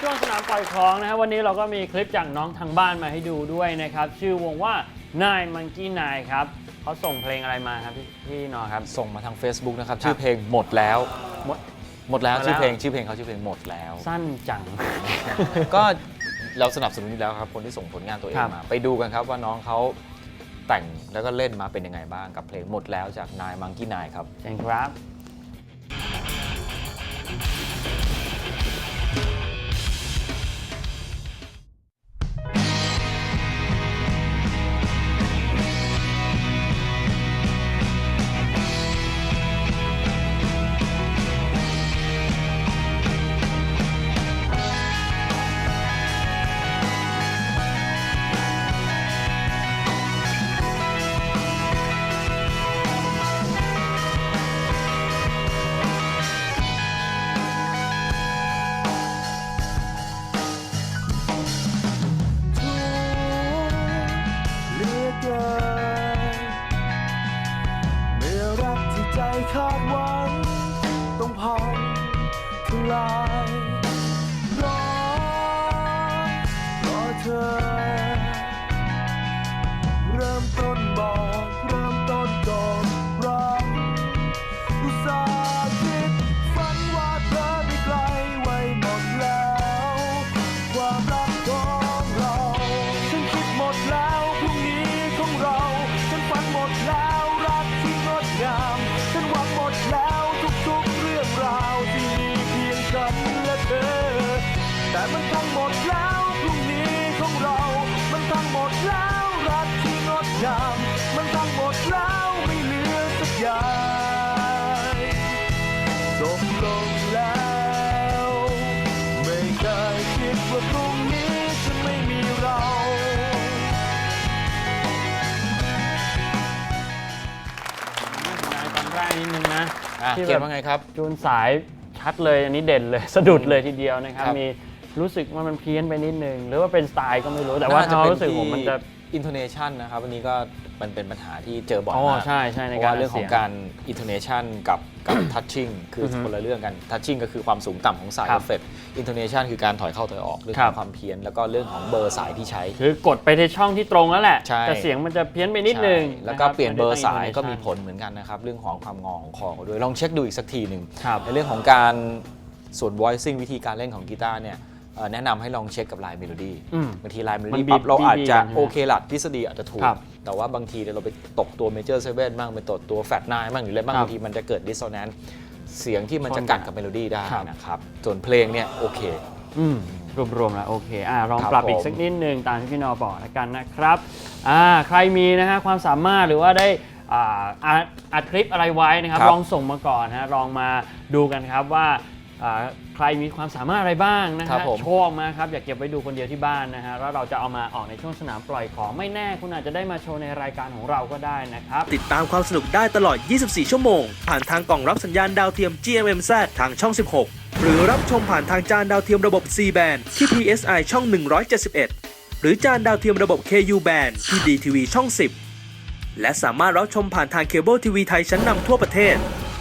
ช่วงสนามปล่อยของนะฮะวันนี้เราก็มีคลิปจากน้องทางบ้านมาให้ดูด้วยนะครับ ชื่อวงว่านายมังกี้นายครับเขาส่งเพลงอะไรมาครับพี่พี่นอครับ ส่งมาทาง Facebook นะครับ ชื่อเพลงหมดแล้ว หมด หมดแล้วหมดแล้ว ชื่อเพลงชื่อเพลงเขาชื่อเพลงหมดแล้ว สั้นจัง ก็เราสนับสนุนอยู่แล้วครับ คนที่ส่งผลงานตัวเองครับ มา ไปดูกันครับว่าน้องเขาแต่งแล้วก็เล่นมาเป็นยังไงบ้างกับเพลงหมดแล้วจากนายมังกี้นายครับ เชิญครับาดหวัง ต้องพังทลายรอรอเธอ มันทั้งหมดแล้วพรุ่งนี้ของเรา มันทั้งหมดแล้วรักที่งดงาม มันทั้งหมดแล้วไม่เหลือสักอย่างจบลงแล้ว ไม่เคยคิดว่าพรุ่งนี้จะไม่มีเรา นายตอนแรกนิดนึงนะอะที่เขียนแบบว่าไงครับ จูนสายชัดเลยอันนี้เด่นเลย สะดุดเลยทีเดียวนะครับ ครับมี รู้สึกว่ามันเพี้ยนไปนิดนึง หรือว่าเป็นสไตล์ก็ไม่รู้ แต่ว่าความรู้สึกผมมันจะ อินโทเนชันนะครับวันนี้ก็มันเป็นปัญหาที่เจอบ่อยอ๋อมากใช่ใช่ในเพราะการว่าเรื่องของการอินโทเนชันกับกับทัชชิ่งคือออฮึคนละเรื่องกันทัชชิ่งก็คือความสูงต่ำของสายครัเอบฟเฟกต์อินโทเนชันคือการถอยเข้าถอยออกเรื่องครัขอบ งความเพี้ยนแล้วก็เรื่องของเบอร์สายที่ใช้ คือกดไปในช่องที่ตรงแล้วแหละ ใช่ แต่เสียงมันจะเพี้ยนไปนิดนึงใช่แล้วก็ะคเปลี่ยนเบอร์สายก็มีไได้ผลเหมือนกันนะครับ เรื่องของความงอของคอด้วยลองเช็คดูอีกสักทีหนึ่งครับ ในเรื่องของการส่วน voicing วิธีการเล่นของกีตาร์เนี่ย เอ่อแนะนำให้ลองเช็คกับลายเมโลดี้อืมบางทีลายเมโลมันดี้บีบปั๊บเราอาจจะบีบกันใช่ไหมโอเคหลักทฤษฎีอาจจะถูก ครับแต่ว่าบางทีเนี่ยเราไปตกตัวเมเจอร์เซเว่นบ้างไปตกตัวแฟตไนบ้างหรืออะไรบ้างครับบางทีมันจะเกิดดิสโซแนนซ์เสียงที่มันจะชนกันกัดกับเมโลดี้ได้ครับ นะครับส่วนเพลงเนี่ยโอเค อืมรวมๆแล้วโอเคอ่าลองครับปรับอีกผม สักนิดนึงตามที่พี่นอบอกแล้วกันนะครับอ่าใครมีนะฮะความสามารถหรือว่าได้อ่าอัดอัดคลิปอะไรไว้นะครับ ครับลองส่งมาก่อนนะฮะลองมาดูกันครับว่า อ่าใครมีความสามารถอะไรบ้างนะครัฮะบผมโชว์ออกมาครับอย่าเก็บไว้ดูคนเดียวที่บ้านนะฮะแล้วเราจะเอามาออกในช่วงสนามปล่อยของไม่แน่ คุณอาจจะได้มาโชว์ในรายการของเราก็ได้นะครับ ติดตามความสนุกได้ตลอด 24 ชั่วโมง ผ่านทางกล่องรับสัญญาณดาวเทียม GMMZ ทางช่อง 16 หรือรับชมผ่านทางจานดาวเทียมระบบ C band ที่ PSI ช่อง 171 หรือจานดาวเทียมระบบ KU band ที่ DTV ช่อง 10 และสามารถรับชมผ่านทางเคเบิลทีวีไทยชั้นนำทั่วประเทศ